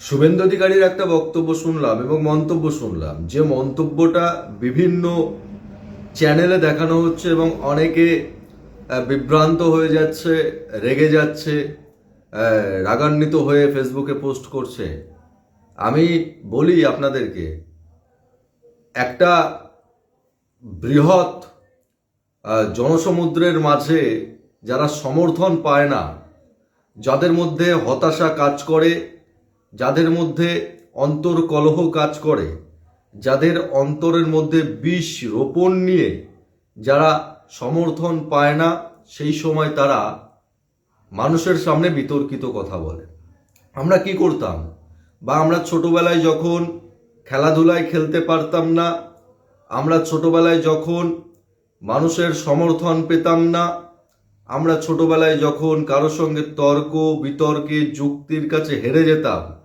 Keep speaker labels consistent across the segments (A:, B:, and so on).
A: শুভেন্দু অধিকারীর একটা বক্তব্য শুনলাম এবং মন্তব্য শুনলাম যে মন্তব্যটা বিভিন্ন চ্যানেলে দেখানো হচ্ছে এবং অনেকে বিভ্রান্ত হয়ে যাচ্ছে, রেগে যাচ্ছে রাগান্বিত হয়ে ফেসবুকে পোস্ট করছে। আমি বলি আপনাদেরকে, একটা বৃহৎ জনসমুদ্রের মাঝে যারা সমর্থন পায় না, যাদের মধ্যে হতাশা কাজ করে যাদের মধ্যে অন্তর্কলহ কাজ করে, যাদের অন্তরের মধ্যে বিষ রোপণ নিয়ে যারা সমর্থন পায় না, সেই সময় তারা মানুষের সামনে বিতর্কিত কথা বলে। আমরা কি করতাম? বা আমরা ছোটবেলায় যখন খেলাধুলায় খেলতে পারতাম না, আমরা ছোটবেলায় যখন মানুষের সমর্থন পেতাম না, আমরা ছোটবেলায় যখন কারোর সঙ্গে তর্ক, বিতর্কে, যুক্তির কাছে হেরে যেতাম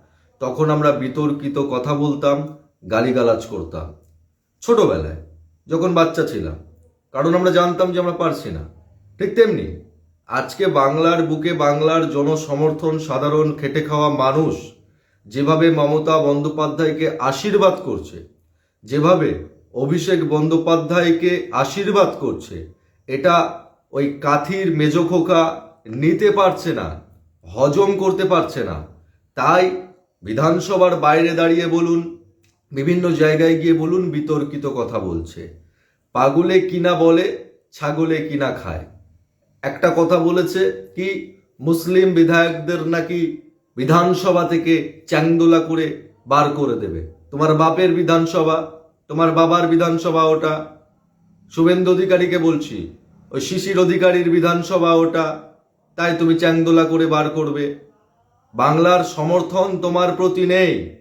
A: তখন আমরা বিতর্কিত কথা বলতাম, গালিগালাজ করতাম। ছোটবেলায়, যখন বাচ্চা ছিলাম, কারণ আমরা জানতাম যে আমরা পারছি না। ঠিক তেমনি, আজকে বাংলার বুকে বাংলার জনসমর্থন সাধারণ খেটে খাওয়া মানুষ যেভাবে মমতা বন্দ্যোপাধ্যায়কে আশীর্বাদ করছে, যেভাবে অভিষেক বন্দ্যোপাধ্যায়কে আশীর্বাদ করছে, এটা ওই কাথির মেজখোকা নিতে পারছে না, হজম করতে পারছে না। তাই বিধানসভার বাইরে দাঁড়িয়ে বলুন, বিভিন্ন জায়গায় গিয়ে বলুন বিতর্কিত কথা বলছে। পাগলে কিনা বলে, ছাগলে কিনা খায়। একটা কথা বলেছে কি, মুসলিম বিধায়কদের নাকি বিধানসভা থেকে চ্যাংদোলা করে বার করে দেবে। তোমার বাপের বিধানসভা, তোমার বাবার বিধানসভা ওটা। শুভেন্দু অধিকারীকে বলছি, ওই শিশির অধিকারীর বিধানসভা ওটা, তাই তুমি চ্যাংদোলা করে বার করবে। বাংলার সমর্থন তোমার প্রতি নেই।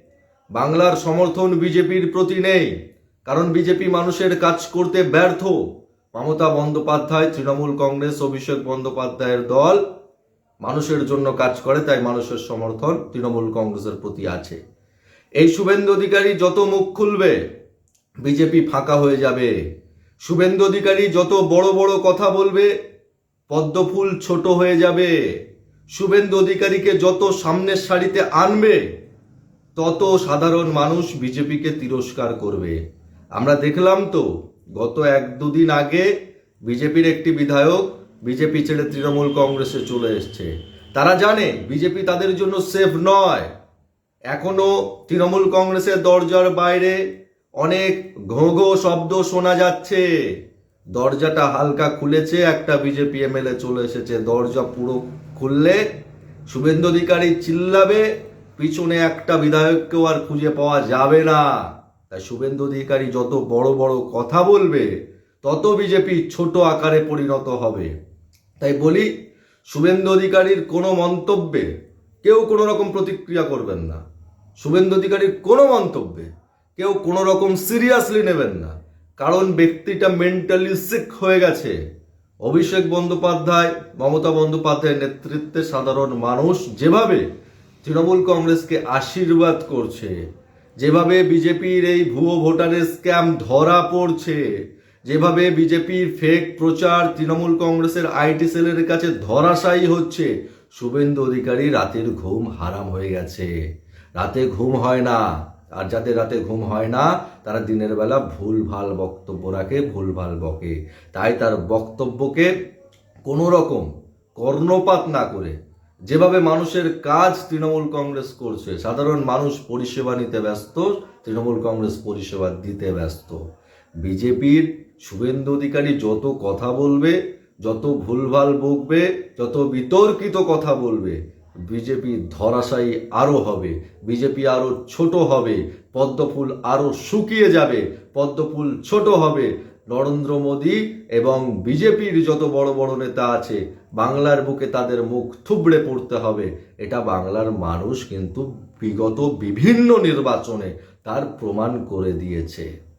A: বাংলার সমর্থন বিজেপির প্রতি নেই। কারণ বিজেপি মানুষের কাজ করতে ব্যর্থ। মমতা বন্দ্যোপাধ্যায়, তৃণমূল কংগ্রেস, অভিষেক বন্দ্যোপাধ্যায়ের দল মানুষের জন্য কাজ করে, তাই মানুষের সমর্থন তৃণমূল কংগ্রেসের প্রতি আছে। এই শুভেন্দু অধিকারী যত মুখ খুলবে, বিজেপি ফাঁকা হয়ে যাবে। শুভেন্দু অধিকারী যত বড় বড় কথা বলবে, পদ্মফুল ছোট হয়ে যাবে। শুভেন্দু অধিকারীকে যত সামনের সারিতে আনবে, তত সাধারণ মানুষ বিজেপিকে তিরস্কার করবে। আমরা দেখলাম তো, গত এক দুদিন আগে বিজেপির একটি বিধায়ক বিজেপি ছেড়ে তৃণমূল কংগ্রেসে চলে এসছে। তারা জানে বিজেপি তাদের জন্য সেফ নয়। এখনও তৃণমূল কংগ্রেসের দরজার বাইরে অনেক ঘো ঘো শব্দ শোনা যাচ্ছে। দরজাটা হালকা খুলেছে, একটা বিজেপি এমএলএ চলে এসেছে, দরজা পুরো খুললে শুভেন্দু অধিকারী চিল্লাবে, পিছনে একটা বিধায়ককেও আর খুঁজে পাওয়া যাবে না। তাই শুভেন্দু অধিকারী যত বড় বড় কথা বলবে, তত বিজেপি ছোট আকারে পরিণত হবে। তাই বলি, শুভেন্দু অধিকারীর কোনো মন্তব্যে কেউ কোনো রকম প্রতিক্রিয়া করবেন না। শুভেন্দু অধিকারীর কোনো মন্তব্যে কেউ কোনো রকম সিরিয়াসলি নেবেন না। কারণ ব্যক্তিটা মেন্টালি সিক হয়ে গেছে। অভিষেক বন্দ্যোপাধ্যায়, মমতা বন্দ্যোপাধ্যায়ের নেতৃত্বে সাধারণ মানুষ যেভাবে তৃণমূল কংগ্রেসকে আশীর্বাদ করছে, যেভাবে বিজেপির এই ভুয়ো ভোটারের স্ক্যাম ধরা পড়ছে, যেভাবে বিজেপির ফেক প্রচার তৃণমূল কংগ্রেসের আইটি সেলের কাছে ধরাশায়ী হচ্ছে, শুভেন্দু অধিকারী রাতের ঘুম হারাম হয়ে গেছে। রাতে ঘুম হয় না। আর যাদের রাতে ঘুম হয় না, তারা দিনের বেলা ভুল ভালো বক্তব্য রাখে ভুল ভালো বকে। তাই তার বক্তব্যকে কোনো রকম কর্ণপাত না করে যেভাবে মানুষের কাজ তৃণমূল কংগ্রেস করছে, সাধারণ মানুষ পরিষেবা নিতে ব্যস্ত, তৃণমূল কংগ্রেস পরিষেবা দিতে ব্যস্ত। বিজেপির শুভেন্দু অধিকারী যত কথা বলবে, যত ভুলভাল বকবে, যত বিতর্কিত কথা বলবে বিজেপি ধরাশায়ী আরও হবে, বিজেপি আরও ছোট হবে, পদ্মফুল আরও শুকিয়ে যাবে, পদ্মফুল ছোট হবে। নরেন্দ্র মোদী এবং বিজেপির যত বড় বড় নেতা আছে, বাংলার বুকে তাদের মুখ থুবড়ে পড়তে হবে। এটা বাংলার মানুষ কিন্তু বিগত বিভিন্ন নির্বাচনে তার প্রমাণ করে দিয়েছে।